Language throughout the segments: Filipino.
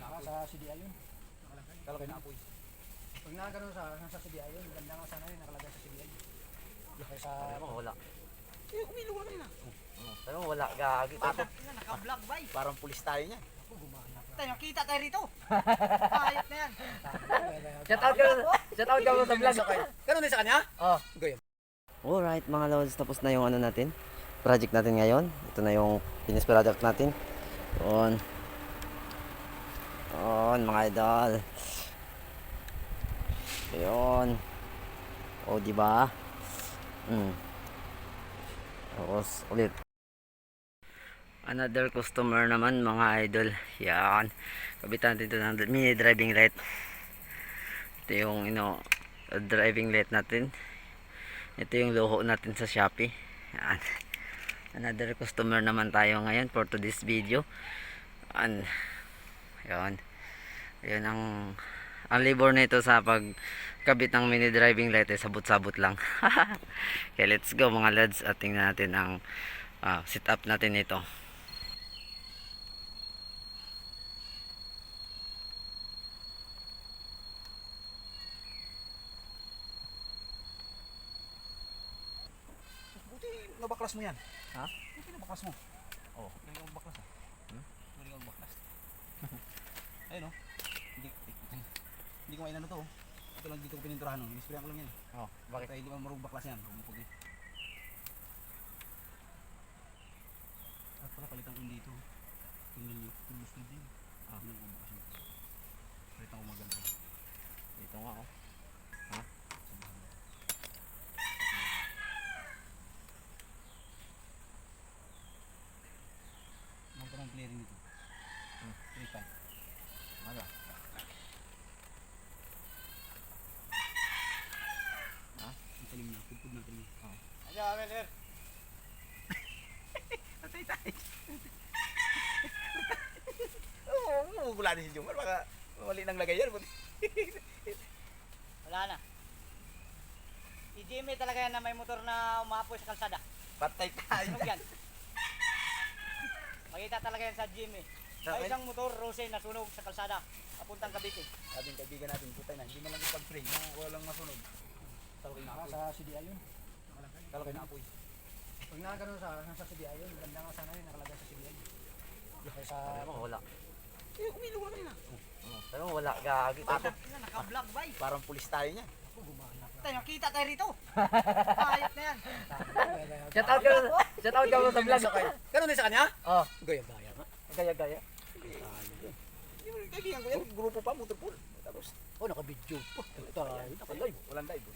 naapoy. Sa CDI yun. Kalagay na apoy. Pag nakagano sa, nasa CDI yun, ganda nga sana yun, nakalagay sa CDI. Kaysa, Sabi mo wala. Eh, umilo ka kanina. Sabi mo wala. Gagi. Parang, Naka-vlog ba? parang pulis tayo niya. ako gumana. Tayo, kita tayo rito. Ayot na yan. Shout out ka Shout out ka mo sa vlog. Ganun din sa kanya? Oh. Goy. Alright mga lods, tapos na yung ano natin. Project natin ngayon. Ito na yung finished product natin. Yun. Yun mga idol. Yun. O di ba? Mm. Tapos ulit. Another customer naman mga idol. Yan. Kabitan dito ng mini driving light. Ito yung ino driving light natin. Ito yung luho natin sa Shopee. Yan. Another customer naman tayo ngayon for today's video. Yan. Yan. Yan ang ang labor nito sa pagkabit ng mini driving light ay sabot-sabot lang. okay, let's go mga lads at tingnan natin ang ah, setup natin nito. Buti nabaklas mo yan. Ha? Buti nabaklas mo. Oh. Ang baklas ah. Hmm? Galing ang baklas. Ayun oh. Hindi, hindi, ko mainano to oh. Ito lang dito ko pininturahan oh. Inisprayan ko lang yan. Oh, Bakit? hindi ko marunong baklas yan. Rumupog eh. At pala palitan ko dito. Tingnan nyo. Tulos na din. Ah. Tingnan ko bukas yun. Palitan ko maganda. Dito nga oh. Magkaroon ng clearing dito. Hmm. Three pan. Ano? Ang talim na. Pudpud na talim. Ano, Ameler? Patay tayo. Oo, oh, gula din si Jumar. Baka mali nang lagay yan. Wala na. Si Jimmy talaga yan na may motor na umapoy sa kalsada. Patay tayo. Sunog yan. Makita talaga yan sa Jimmy. May isang motor, Rose, na sunog sa kalsada. Papuntang Cavite. Sabi kaibigan natin, putay na. Hindi man lang ipag-spray. Na walang masunog. Talakay na apoy. sa CDI yun. Talakay na apoy. Pag nakagano sa, nasa CDI yun, ganda nga sana yun, nakalagay sa CDI. Kaysa, Sabi mo wala. Eh, umilo ka kanina. Mo wala. Gagi. Parang, Naka-vlog ba? parang pulis tayo niya. Tayo, kita tayo rito. Ayot na yan. Shout out ka Shout out ka mo sa vlog. Ganun din sa kanya? Oh, Gaya gaya nga. gaya gaya. Yung kaibigan ko yan, grupo pa, motorpool. Tapos, Oh, naka-video pa. Tayo. naka-live. Walang live.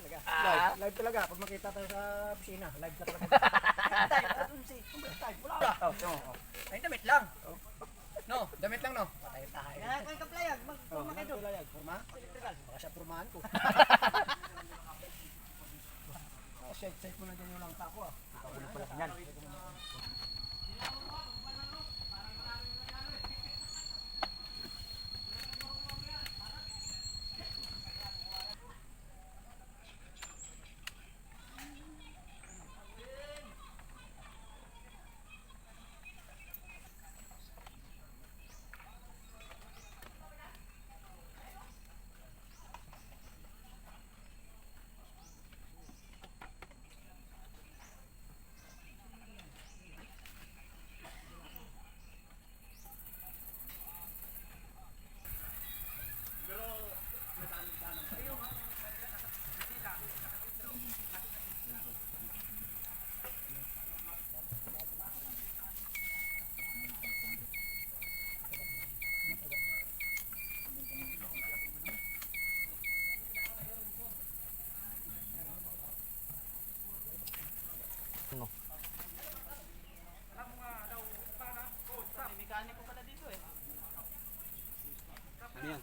Oh. Talaga. Live, live talaga. Pag makita tayo sa opisina, live ka talaga. Tayo, ano si, tayo. Wala. oh, oh, oh. Ay, damit lang. No, damit lang no. Patay tayo. Kaya kayo kaplayag, Oh, mag-puma kayo doon. layag, Forma? Baka siya formahan ko. Ah, shake, shake mo na dyan yung lang tako ah. Ako na pala yan. May mekaniko pala dito eh. Ano yan?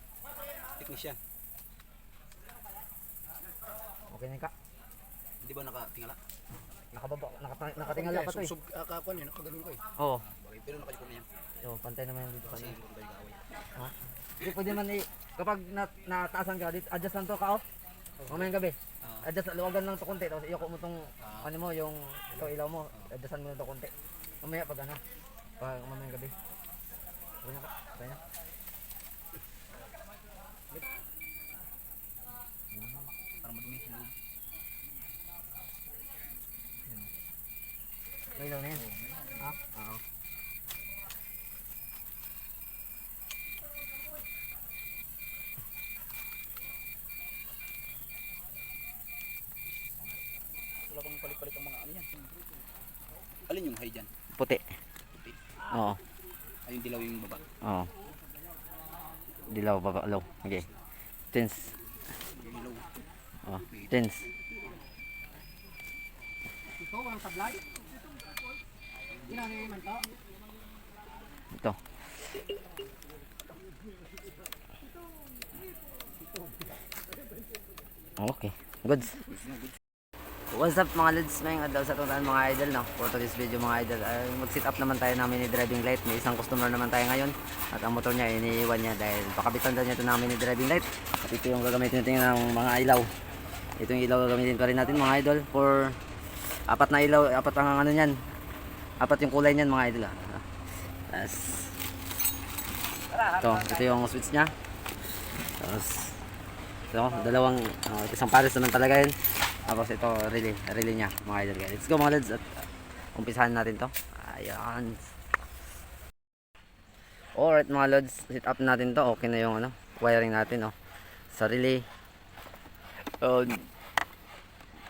Technician. Okay na ka. Hindi ba nakatingala? Nakababa, nakata- nakatingala pa to eh. Sub, ah, kakuan yun, nakaganon ko eh. Oo. Bagay, pero nakadiko na yan. So, pantay naman yung dito Kasi kanina. hindi ko tayo kaaway. Hindi pwede man i kapag na, nataasan ka, dito, adjust lang to ka oh. Mamayang gabi. Ah. Adjust, luwagan lang to konti. Tapos iyoko mo tong, Ah. ano mo, yung ito ilaw mo. Adjustan mo to konti. Mamaya pag ano, pag mamayang gabi. Okay na ka, okay na. Ay, dyan. Puti. Puti. Oo. Ay, yung dilaw yung baba. Oo. Dilaw, baba, low. Okay. Tens. Yung dilaw. Oh, tens. Ito, walang sablay. Ginano yung manto. Ito. Okay. Goods. What's up mga lods? Ngayong adlaw sa tuntaan mga idol no? For today's video mga idol ay mag-sit up naman tayo namin ni driving light. May isang customer naman tayo ngayon at ang motor niya iniiwan niya dahil pakabitan daw niya ito namin ni driving light. At ito yung gagamitin natin ng mga ilaw. Ito yung ilaw gagamitin pa rin natin mga idol for apat na ilaw, apat ang ano niyan. Apat yung kulay niyan mga idol. Ah. Tapos ito, ito yung switch niya. Tapos ito, dalawang uh, isang pares naman talaga yun. Tapos ito, relay, relay niya mga idol. guys. Let's go mga lads at uh, umpisahan natin to. Ayan. Alright mga lods, set up natin to. Okay na yung ano, wiring natin oh. Sa relay. Oh,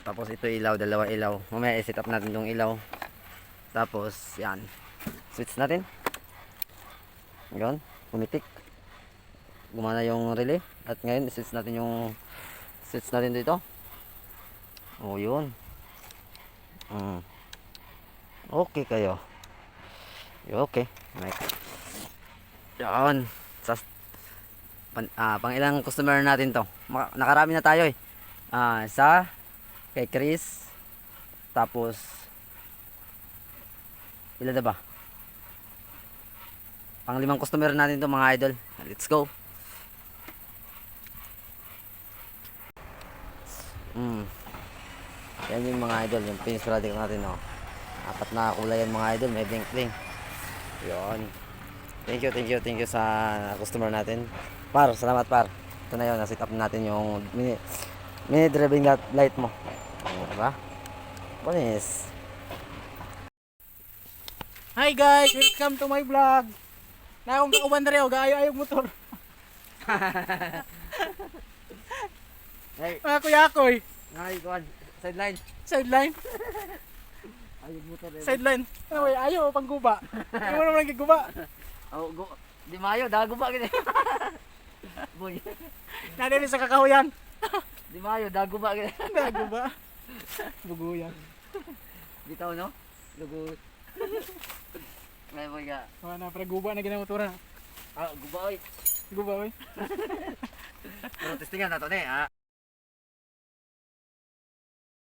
tapos ito ilaw, dalawa ilaw. Mamaya i-set up natin tong ilaw. Tapos yan. Switch natin. Yun, pumitik. Gumana yung relay. At ngayon, switch natin yung switch natin dito. Oh, yun. Mm. Okay kayo. Yo, okay. Like. Yan. Sa pan, ah, pang ilang customer natin to. Nakarami na tayo eh. Ah, sa kay Chris. Tapos ilan na ba? Pang limang customer natin to mga idol. Let's go. Mm. Yan yung mga idol, yung finish product natin, oh. Apat na kulay yan mga idol, may blink. Yun. Thank you, thank you, thank you sa customer natin. Par, salamat par. Ito na yun, nasit up natin yung mini, mini driving light- light mo. Ano ba? Bonis. Hi guys, welcome to my vlog. Na akong kauban na rin, oh, gaayo ayong motor. Hey, Mga kuyakoy, ay, kuhan. Sideline. sideline, Ayun mo to, sideline. Ano ba, ayaw, pangguba. Ayaw naman giguba. Oh, go. Di mayo, dago ba gini? Boy, Nadali sa kakahuyan. di mayo, dago ba gini? Naguba. Buguyan. Bitaw no? Lugo. May boy ka. Wala na, pre, guba na ginamotora. Ah, guba oy. Guba, oy. Pero testingan na to ni, ah.